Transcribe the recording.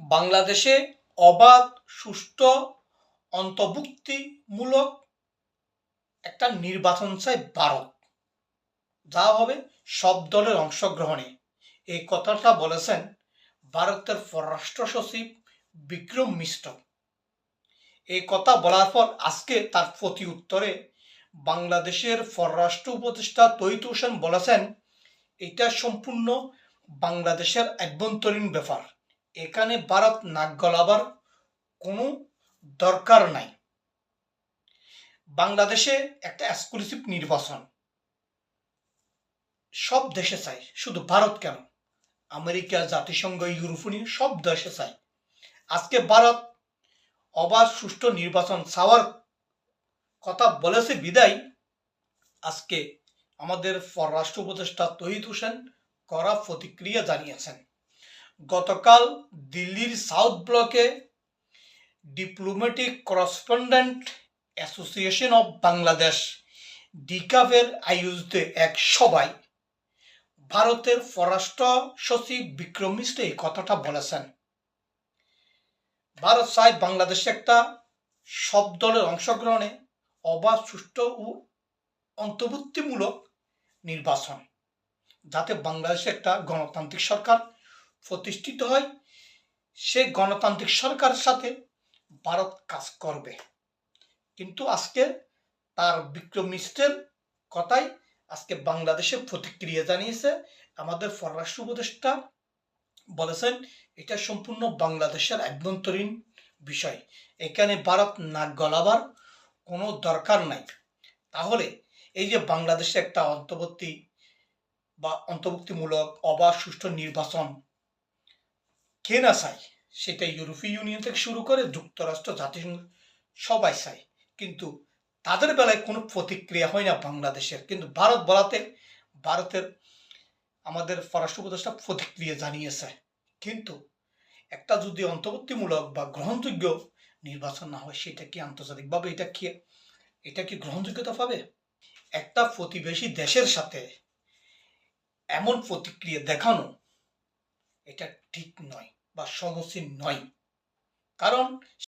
বাংলাদেশে অবাধ, সুষ্ঠু, অন্তর্ভুক্তিমূলক একটা নির্বাচন চাই ভারত। যা হবে সব দলের অংশগ্রহণে। এই কথাটা বলেছেন ভারতের পররাষ্ট্র সচিব বিক্রম মিশ্র এই কথা বলার পর আজকে তার প্রতি উত্তরে বাংলাদেশের পররাষ্ট্র উপদেষ্টা তৈত হোসেন বলেছেন, এটা সম্পূর্ণ বাংলাদেশের অভ্যন্তরীণ ব্যাপার। এখানে ভারত নাক গলাবার কোনো দরকার নাই। বাংলাদেশে একটা এক্সক্লুসিভ নির্বাচন। সব দেশে চাই, শুধু ভারত কেন? আমেরিকা, জাতিসংঘ, ইউরোপীয় সব দেশে চাই। আজকে ভারত অবাধ, সুষ্ঠু নির্বাচন চাওয়ার কথা বলেছে বিদায়। আজকে আমাদের পররাষ্ট্র উপদেষ্টা তহিদ হোসেন করা প্রতিক্রিয়া জানিয়েছেন। গতকাল দিল্লির সাউথ ব্লকে diplomatic correspondent association of Bangladesh ডিকাফের আয়োজিত এক সভায় ভারতের পররাষ্ট্র সচিব বিক্রম মিশ্র এই কথাটা বলেছেন। ভারত চায় বাংলাদেশে একটা সব দলের অংশগ্রহণে অবাধ, সুষ্ঠু ও অন্তর্ভুক্তিমূলক নির্বাচন, যাতে বাংলাদেশে একটা গণতান্ত্রিক সরকার প্রতিষ্ঠিত হয়, সে গণতান্ত্রিক সরকারের সাথে ভারত কাজ করবে। কিন্তু আজকে তার বিক্রম মিশ্রের কথাই আজকে বাংলাদেশে প্রতিক্রিয়া জানিয়েছে। আমাদের পররাষ্ট্র উপদেষ্টা বলেছেন, এটা সম্পূর্ণ বাংলাদেশের আভ্যন্তরীণ বিষয়। এখানে ভারত নাক গলাবার কোনো দরকার নাই। তাহলে এই যে বাংলাদেশে একটা অন্তর্বর্তী বা অন্তর্ভুক্তিমূলক অবাধ সুষ্ঠু নির্বাচন কে না চায় সেটা ইউরোপীয় ইউনিয়ন থেকে শুরু করে যুক্তরাষ্ট্র, জাতিসংঘ, সবাই চায়। কিন্তু তাদের বেলায় কোনো প্রতিক্রিয়া হয় না বাংলাদেশের। কিন্তু ভারত বলাতে ভারতের আমাদের পররাষ্ট্র উপদেষ্টা প্রতিক্রিয়া জানিয়েছে। কিন্তু একটা যদি অন্তর্বর্তীমূলক বা গ্রহণযোগ্য নির্বাচন না হয়, সেটা কি আন্তর্জাতিকভাবে এটা কি এটা কি গ্রহণযোগ্যতা পাবে? একটা প্রতিবেশী দেশের সাথে এমন প্রতিক্রিয়া দেখানো এটা ঠিক নয়। বা সমসীম নয়। কারণ